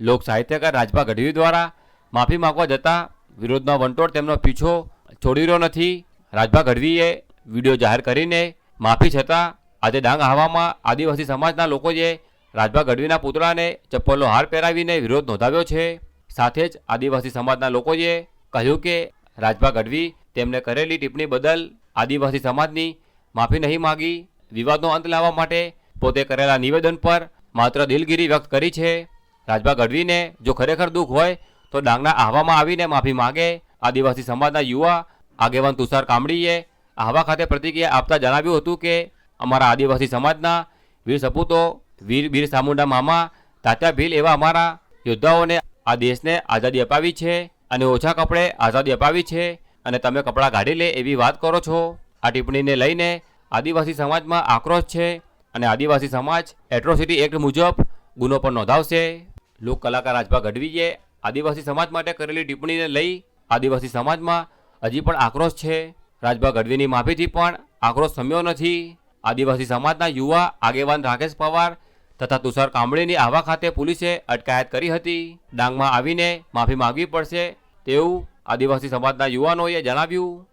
લોક સાહિત્યકાર રાજભા ગઢવી દ્વારા માફી માંગવા જતાં વિરોધનો વંટોળ તેમનો પીછો છોડી રહ્યો નથી. રાજભા ગઢવીએ વીડિયો જાહેર કરીને માફી છતાં આજે ડાંગ આહવામાં આદિવાસી સમાજના લોકોએ રાજભા ગઢવીના પુતળાને ચપ્પલનો હાર પહેરાવીને વિરોધ નોંધાવ્યો છે. સાથે જ આદિવાસી સમાજના લોકોએ કહ્યું કે રાજભા ગઢવી તેમને કરેલી ટિપ્પણી બદલ આદિવાસી સમાજની માફી નહીં માગી. વિવાદનો અંત લાવવા માટે પોતે કરેલા નિવેદન પર માત્ર દિલગીરી વ્યક્ત કરી છે. રાજભા ગઢવીને જો ખરેખર દુઃખ હોય, તો ડાંગના આહવામાં આવીને માફી માગે. આદિવાસી સમાજના યુવા, આગેવાન તુષાર કામડીએ આહવા ખાતે પ્રતિક્રિયા આપતા જણાવ્યું હતું કે, અમારા આદિવાસી સમાજના વીર સપૂતો, વીર બીર સામુંડા મામા, તાત્યા ભીલ એવા અમારા યોદ્ધાઓને આ દેશને આઝાદી અપાવી છે અને ઓછા કપડે આઝાદી અપાવી છે અને તમે કપડાં કાઢી લે એવી વાત કરો છો. આ ટિપ્પણીને લઈને આદિવાસી સમાજમાં આક્રોશ છે અને આદિવાસી સમાજ એટ્રોસિટી એક્ટ મુજબ ગુનો પણ નોંધાવશે. લોક કલાકાર રાજભા ગઢવીએ આદિવાસી સમાજ માટે કરેલી ટિપ્પણીને લઈ આદિવાસી સમાજમાં હજી પણ આક્રોશ છે. રાજભા ગઢવીની માફીથી પણ આક્રોશ સમ્યો નથી. આદિવાસી સમાજના યુવા આગેવાન રાકેશ પવાર તથા તુષાર કામળીની આવા ખાતે પોલીસે અટકાયત કરી હતી. ડાંગમાં આવીને માફી માંગવી પડશે તેવું આદિવાસી સમાજના યુવાનોએ જણાવ્યું.